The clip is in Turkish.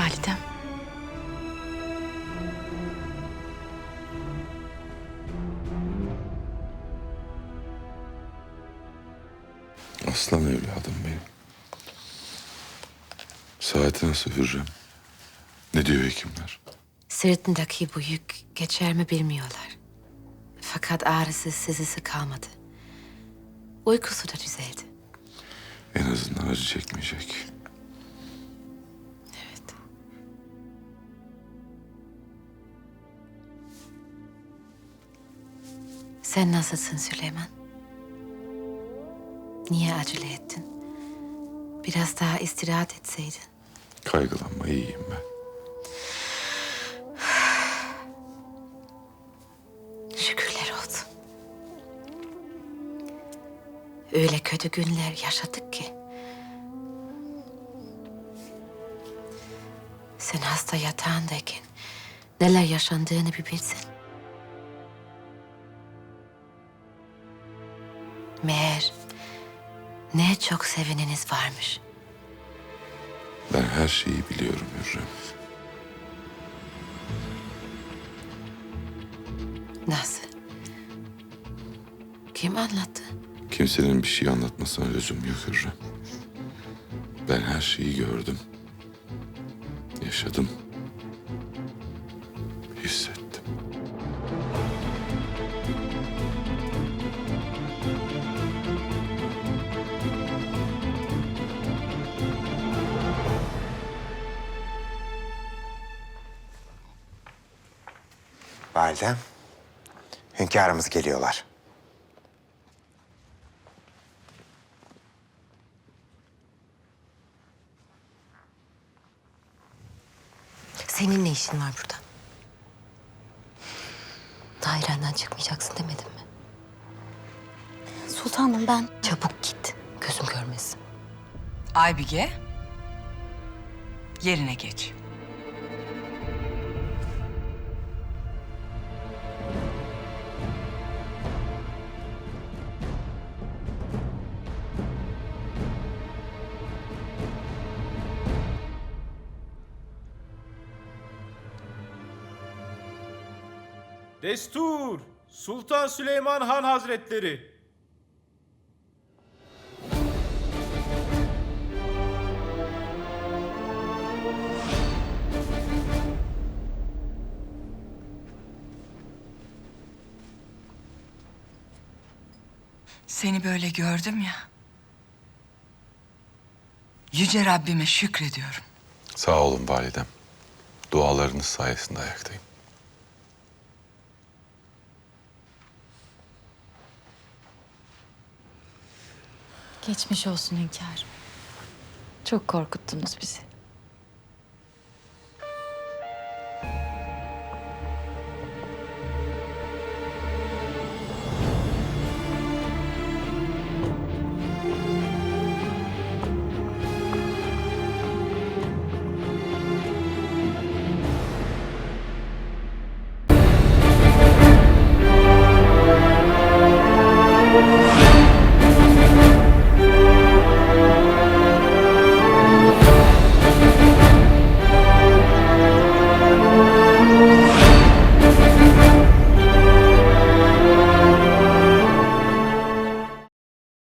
Validem. Aslan evladım benim. Saati nasıl Hürrem? Ne diyor hekimler? Sırtındaki bu yük geçer mi bilmiyorlar. Fakat ağrısı sızısı kalmadı. Uykusu da düzeldi. En azından acı çekmeyecek. Sen nasılsın Süleyman? Niye acele ettin? Biraz daha istirahat etseydin. Kaygılanma iyiyim ben. Şükürler olsun. Öyle kötü günler yaşadık ki. Sen hasta yatağındayken neler yaşandığını bir bilsen. Meğer ne çok seveniniz varmış. Ben her şeyi biliyorum Hürrem. Nasıl? Kim anlattı? Kimsenin bir şey anlatmasına lüzum yok Hürrem. Ben her şeyi gördüm. Yaşadım. Hissettim. Validem, hünkârımız geliyorlar. Senin ne işin var burada? Dairenden çıkmayacaksın demedim mi? Sultanım ben Çabuk git. Gözüm görmesin. Aybige, yerine geç. Destur! Sultan Süleyman Han Hazretleri! Seni böyle gördüm ya. Yüce Rabbime şükrediyorum. Sağ olun validem. Dualarınız sayesinde ayaktayım. Geçmiş olsun hünkârım. Çok korkuttunuz bizi.